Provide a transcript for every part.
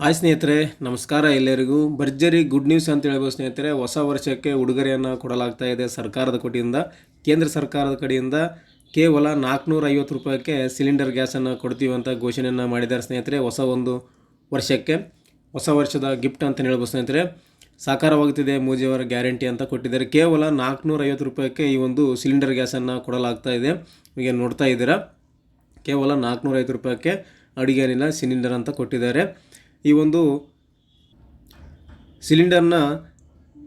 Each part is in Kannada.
ಹಾಯ್ ಸ್ನೇಹಿತರೆ, ನಮಸ್ಕಾರ ಎಲ್ಲರಿಗೂ. ಭರ್ಜರಿ ಗುಡ್ ನ್ಯೂಸ್ ಅಂತ ಹೇಳ್ಬೋದು ಸ್ನೇಹಿತರೆ. ಹೊಸ ವರ್ಷಕ್ಕೆ ಉಡುಗೊರೆಯನ್ನು ಕೊಡಲಾಗ್ತಾ ಇದೆ ಸರ್ಕಾರದ ಕಡೆಯಿಂದ ಕೇಂದ್ರ ಸರ್ಕಾರದ ಕಡೆಯಿಂದ ಕೇವಲ ನಾಲ್ಕುನೂರ ಐವತ್ತು ರೂಪಾಯಿಗೆ ಸಿಲಿಂಡರ್ ಗ್ಯಾಸನ್ನು ಕೊಡ್ತೀವಿ ಅಂತ ಘೋಷಣೆಯನ್ನು ಮಾಡಿದ್ದಾರೆ ಸ್ನೇಹಿತರೆ ಹೊಸ ಒಂದು ವರ್ಷಕ್ಕೆ. ಹೊಸ ವರ್ಷದ ಗಿಫ್ಟ್ ಅಂತ ಹೇಳ್ಬೋದು ಸ್ನೇಹಿತರೆ. ಸಾಕಾರವಾಗುತ್ತಿದೆ ಮೋದಿಯವರ ಗ್ಯಾರಂಟಿ ಅಂತ ಕೊಟ್ಟಿದ್ದಾರೆ. ಕೇವಲ ನಾಲ್ಕುನೂರ ಐವತ್ತು ರೂಪಾಯಿಗೆ ಈ ಒಂದು ಸಿಲಿಂಡರ್ ಗ್ಯಾಸನ್ನು ಕೊಡಲಾಗ್ತಾ ಇದೆ. ಈಗ ನೋಡ್ತಾ ಇದ್ದೀರಾ. ಕೇವಲ ನಾಲ್ಕುನೂರ ಐವತ್ತು ರೂಪಾಯಿಗೆ ಅಡುಗೆ ಅನಿಲ ಸಿಲಿಂಡರ್ ಅಂತ ಕೊಟ್ಟಿದ್ದಾರೆ. ಈ ಒಂದು ಸಿಲಿಂಡರ್ನ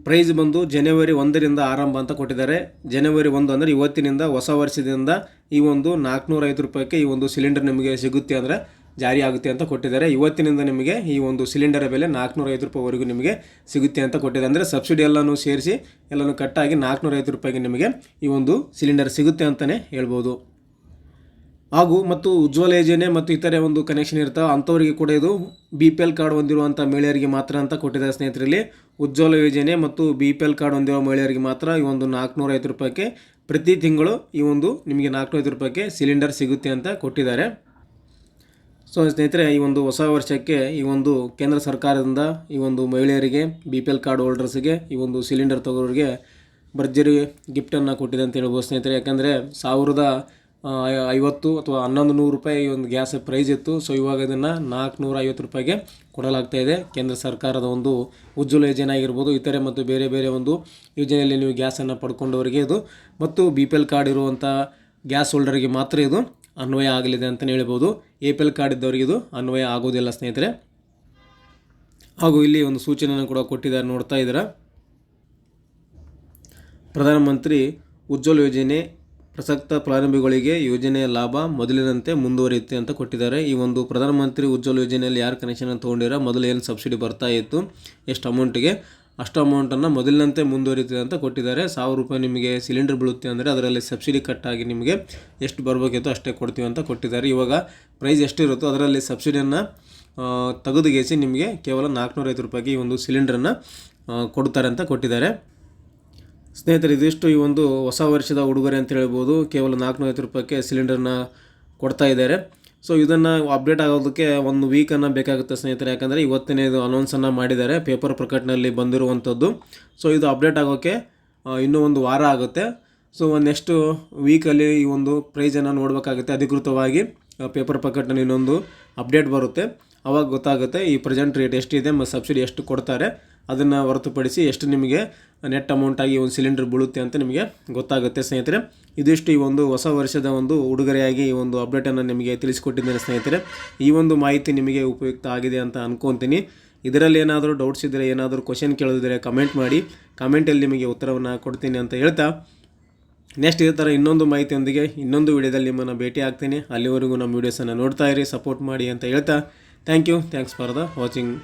ಪ್ರೈಸ್ ಬಂದು ಜನವರಿ ಒಂದರಿಂದ ಆರಂಭ ಅಂತ ಕೊಟ್ಟಿದ್ದಾರೆ. ಜನವರಿ ಒಂದು ಅಂದರೆ ಇವತ್ತಿನಿಂದ, ಹೊಸ ವರ್ಷದಿಂದ ಈ ಒಂದು ನಾಲ್ಕುನೂರ ಐವತ್ತು ರೂಪಾಯಿಗೆ ಈ ಒಂದು ಸಿಲಿಂಡರ್ ನಿಮಗೆ ಸಿಗುತ್ತೆ ಅಂದರೆ ಜಾರಿ ಆಗುತ್ತೆ ಅಂತ ಕೊಟ್ಟಿದ್ದಾರೆ. ಇವತ್ತಿನಿಂದ ನಿಮಗೆ ಈ ಒಂದು ಸಿಲಿಂಡರ್ ಬೆಲೆ ನಾಲ್ಕುನೂರ ಐವತ್ತು ರೂಪಾಯಿವರೆಗೂ ನಿಮಗೆ ಸಿಗುತ್ತೆ ಅಂತ ಕೊಟ್ಟಿದ್ದಾರೆ. ಅಂದರೆ ಸಬ್ಸಿಡಿ ಎಲ್ಲನೂ ಸೇರಿಸಿ ಎಲ್ಲನೂ ಕಟ್ಟಾಗಿ ನಾಲ್ಕುನೂರೈವತ್ತು ರೂಪಾಯಿಗೆ ನಿಮಗೆ ಈ ಒಂದು ಸಿಲಿಂಡರ್ ಸಿಗುತ್ತೆ ಅಂತಲೇ ಹೇಳ್ಬೋದು. ಹಾಗೂ ಮತ್ತು ಉಜ್ವಲ ಯೋಜನೆ ಮತ್ತು ಇತರೆ ಒಂದು ಕನೆಕ್ಷನ್ ಇರ್ತಾವೆ, ಅಂಥವರಿಗೆ ಕೂಡ ಇದು ಬಿ ಪಿ ಎಲ್ ಕಾರ್ಡ್ ಹೊಂದಿರುವಂಥ ಮಹಿಳೆಯರಿಗೆ ಮಾತ್ರ ಅಂತ ಕೊಟ್ಟಿದ್ದಾರೆ ಸ್ನೇಹಿತರಲ್ಲಿ. ಉಜ್ವಲ ಯೋಜನೆ ಮತ್ತು ಬಿ ಪಿ ಎಲ್ ಕಾರ್ಡ್ ಹೊಂದಿರುವ ಮಹಿಳೆಯರಿಗೆ ಮಾತ್ರ ಈ ಒಂದು ನಾಲ್ಕುನೂರ ಐವತ್ತು ರೂಪಾಯಿಗೆ ಪ್ರತಿ ತಿಂಗಳು ಈ ಒಂದು ನಿಮಗೆ ನಾಲ್ಕುನೂರ ಐವತ್ತು ರೂಪಾಯಿಗೆ ಸಿಲಿಂಡರ್ ಸಿಗುತ್ತೆ ಅಂತ ಕೊಟ್ಟಿದ್ದಾರೆ. ಸೊ ಸ್ನೇಹಿತರೆ, ಈ ಒಂದು ಹೊಸ ವರ್ಷಕ್ಕೆ ಈ ಒಂದು ಕೇಂದ್ರ ಸರ್ಕಾರದಿಂದ ಈ ಒಂದು ಮಹಿಳೆಯರಿಗೆ ಬಿ ಪಿ ಎಲ್ ಕಾರ್ಡ್ ಹೋಲ್ಡರ್ಸ್ಗೆ ಈ ಒಂದು ಸಿಲಿಂಡರ್ ತಗೋರಿಗೆ ಭರ್ಜರಿ ಗಿಫ್ಟನ್ನು ಕೊಟ್ಟಿದೆ ಅಂತ ಹೇಳ್ಬೋದು ಸ್ನೇಹಿತರೆ. ಯಾಕಂದರೆ ಸಾವಿರದ ಐವತ್ತು ಅಥವಾ ಹನ್ನೊಂದು ನೂರು ರೂಪಾಯಿ ಒಂದು ಗ್ಯಾಸ್ ಪ್ರೈಸ್ ಇತ್ತು. ಸೊ ಇವಾಗ ಇದನ್ನು ನಾಲ್ಕುನೂರ ಐವತ್ತು ರೂಪಾಯಿಗೆ ಕೊಡಲಾಗ್ತಾ ಇದೆ. ಕೇಂದ್ರ ಸರ್ಕಾರದ ಒಂದು ಉಜ್ವಲ ಯೋಜನೆ ಆಗಿರ್ಬೋದು, ಇತರೆ ಮತ್ತು ಬೇರೆ ಬೇರೆ ಒಂದು ಯೋಜನೆಯಲ್ಲಿ ನೀವು ಗ್ಯಾಸನ್ನು ಪಡ್ಕೊಂಡವರಿಗೆ ಇದು. ಮತ್ತು ಬಿ ಪಿ ಎಲ್ ಕಾರ್ಡ್ ಇರುವಂಥ ಗ್ಯಾಸ್ ಹೋಲ್ಡರ್ಗೆ ಮಾತ್ರ ಇದು ಅನ್ವಯ ಆಗಲಿದೆ ಅಂತಲೇ ಹೇಳ್ಬೋದು. ಎ ಪಿ ಎಲ್ ಕಾರ್ಡ್ ಇದ್ದವರಿಗೆ ಇದು ಅನ್ವಯ ಆಗೋದಿಲ್ಲ, ಸ್ನೇಹಿತರೆ. ಹಾಗೂ ಇಲ್ಲಿ ಒಂದು ಸೂಚನೆಯನ್ನು ಕೂಡ ಕೊಟ್ಟಿದ್ದಾರೆ, ನೋಡ್ತಾ ಇದ್ದೀರಾ. ಪ್ರಧಾನಮಂತ್ರಿ ಉಜ್ವಲ ಯೋಜನೆ ಪ್ರಸಕ್ತ ಫಲಾನುಭವಿಗಳಿಗೆ ಯೋಜನೆಯ ಲಾಭ ಮೊದಲಿನಂತೆ ಮುಂದುವರಿಯುತ್ತೆ ಅಂತ ಕೊಟ್ಟಿದ್ದಾರೆ. ಈ ಒಂದು ಪ್ರಧಾನಮಂತ್ರಿ ಉಜ್ವಲ ಯೋಜನೆಯಲ್ಲಿ ಯಾರು ಕನೆಕ್ಷನ್ ತೊಗೊಂಡಿರೋ ಮೊದಲು ಏನು ಸಬ್ಸಿಡಿ ಬರ್ತಾ ಇತ್ತು, ಎಷ್ಟು ಅಮೌಂಟಿಗೆ ಅಷ್ಟು ಅಮೌಂಟನ್ನು ಮೊದಲಿನಂತೆ ಮುಂದುವರಿಯುತ್ತೆ ಅಂತ ಕೊಟ್ಟಿದ್ದಾರೆ. ಸಾವಿರ ರೂಪಾಯಿ ನಿಮಗೆ ಸಿಲಿಂಡರ್ ಬೀಳುತ್ತೆ ಅಂದರೆ ಅದರಲ್ಲಿ ಸಬ್ಸಿಡಿ ಕಟ್ಟಾಗಿ ನಿಮಗೆ ಎಷ್ಟು ಬರಬೇಕಿತ್ತು ಅಷ್ಟೇ ಕೊಡ್ತೀವಿ ಅಂತ ಕೊಟ್ಟಿದ್ದಾರೆ. ಇವಾಗ ಪ್ರೈಸ್ ಎಷ್ಟಿರುತ್ತೋ ಅದರಲ್ಲಿ ಸಬ್ಸಿಡಿಯನ್ನು ತೆಗೆದುಗೇಸಿ ನಿಮಗೆ ಕೇವಲ ನಾಲ್ಕುನೂರ ಐವತ್ತು ರೂಪಾಯಿಗೆ ಈ ಒಂದು ಸಿಲಿಂಡ್ರನ್ನು ಕೊಡ್ತಾರೆ ಅಂತ ಕೊಟ್ಟಿದ್ದಾರೆ. ಸ್ನೇಹಿತರೆ, ಇದಿಷ್ಟು ಈ ಒಂದು ಹೊಸ ವರ್ಷದ ಉಡುಗೊರೆ ಅಂತ ಹೇಳ್ಬೋದು. ಕೇವಲ ನಾಲ್ಕುನೂರ ರೂಪಾಯಿಗೆ ಸಿಲಿಂಡರ್ನ ಕೊಡ್ತಾ ಇದ್ದಾರೆ. ಸೊ ಇದನ್ನು ಅಪ್ಡೇಟ್ ಆಗೋದಕ್ಕೆ ಒಂದು ವೀಕನ್ನು ಬೇಕಾಗುತ್ತೆ ಸ್ನೇಹಿತರೆ. ಯಾಕಂದರೆ ಇವತ್ತಿನ ಇದು ಅನೌನ್ಸನ್ನು ಮಾಡಿದ್ದಾರೆ. ಪೇಪರ್ ಪ್ರಕಟಣೆಯಲ್ಲಿ ಬಂದಿರುವಂಥದ್ದು. ಸೊ ಇದು ಅಪ್ಡೇಟ್ ಆಗೋಕ್ಕೆ ಇನ್ನೂ ಒಂದು ವಾರ ಆಗುತ್ತೆ. ಸೊ ನೆಕ್ಸ್ಟು ವೀಕಲ್ಲಿ ಈ ಒಂದು ಪ್ರೈಸನ್ನು ನೋಡಬೇಕಾಗುತ್ತೆ. ಅಧಿಕೃತವಾಗಿ ಪೇಪರ್ ಪ್ರಕಟಣೆ ಇನ್ನೊಂದು ಅಪ್ಡೇಟ್ ಬರುತ್ತೆ. ಅವಾಗ ಗೊತ್ತಾಗುತ್ತೆ ಈ ಪ್ರೆಸೆಂಟ್ ರೇಟ್ ಎಷ್ಟಿದೆ ಮತ್ತು ಸಬ್ಸಿಡಿ ಎಷ್ಟು ಕೊಡ್ತಾರೆ. ಅದನ್ನು ಹೊರತುಪಡಿಸಿ ಎಷ್ಟು ನಿಮಗೆ ನೆಟ್ ಅಮೌಂಟಾಗಿ ಒಂದು ಸಿಲಿಂಡರ್ ಬೀಳುತ್ತೆ ಅಂತ ನಿಮಗೆ ಗೊತ್ತಾಗುತ್ತೆ ಸ್ನೇಹಿತರೆ. ಇದಿಷ್ಟು ಈ ಒಂದು ಹೊಸ ವರ್ಷದ ಒಂದು ಉಡುಗೊರೆಯಾಗಿ ಈ ಒಂದು ಅಪ್ಡೇಟನ್ನು ನಿಮಗೆ ತಿಳಿಸಿಕೊಟ್ಟಿದ್ದೇನೆ ಸ್ನೇಹಿತರೆ. ಈ ಒಂದು ಮಾಹಿತಿ ನಿಮಗೆ ಉಪಯುಕ್ತ ಆಗಿದೆ ಅಂತ ಅಂದ್ಕೊತೀನಿ ಇದರಲ್ಲಿ ಏನಾದರೂ ಡೌಟ್ಸ್ ಇದ್ದರೆ ಏನಾದರೂ ಕ್ವಶನ್ ಕೇಳೋದಿದ್ದರೆ ಕಮೆಂಟ್ ಮಾಡಿ. ಕಮೆಂಟಲ್ಲಿ ನಿಮಗೆ ಉತ್ತರವನ್ನು ಕೊಡ್ತೀನಿ ಅಂತ ಹೇಳ್ತಾ. ನೆಕ್ಸ್ಟ್ ಇದೇ ಥರ ಇನ್ನೊಂದು ಮಾಹಿತಿಯೊಂದಿಗೆ ಇನ್ನೊಂದು ವಿಡಿಯೋದಲ್ಲಿ ನಿಮ್ಮನ್ನು ಭೇಟಿ ಆಗ್ತೀನಿ ಅಲ್ಲಿವರೆಗೂ ನಮ್ಮ ವೀಡಿಯೋಸನ್ನು ನೋಡ್ತಾ ಇರಿ ಸಪೋರ್ಟ್ ಮಾಡಿ ಅಂತ ಹೇಳ್ತಾ. Thank you. Thanks for the watching.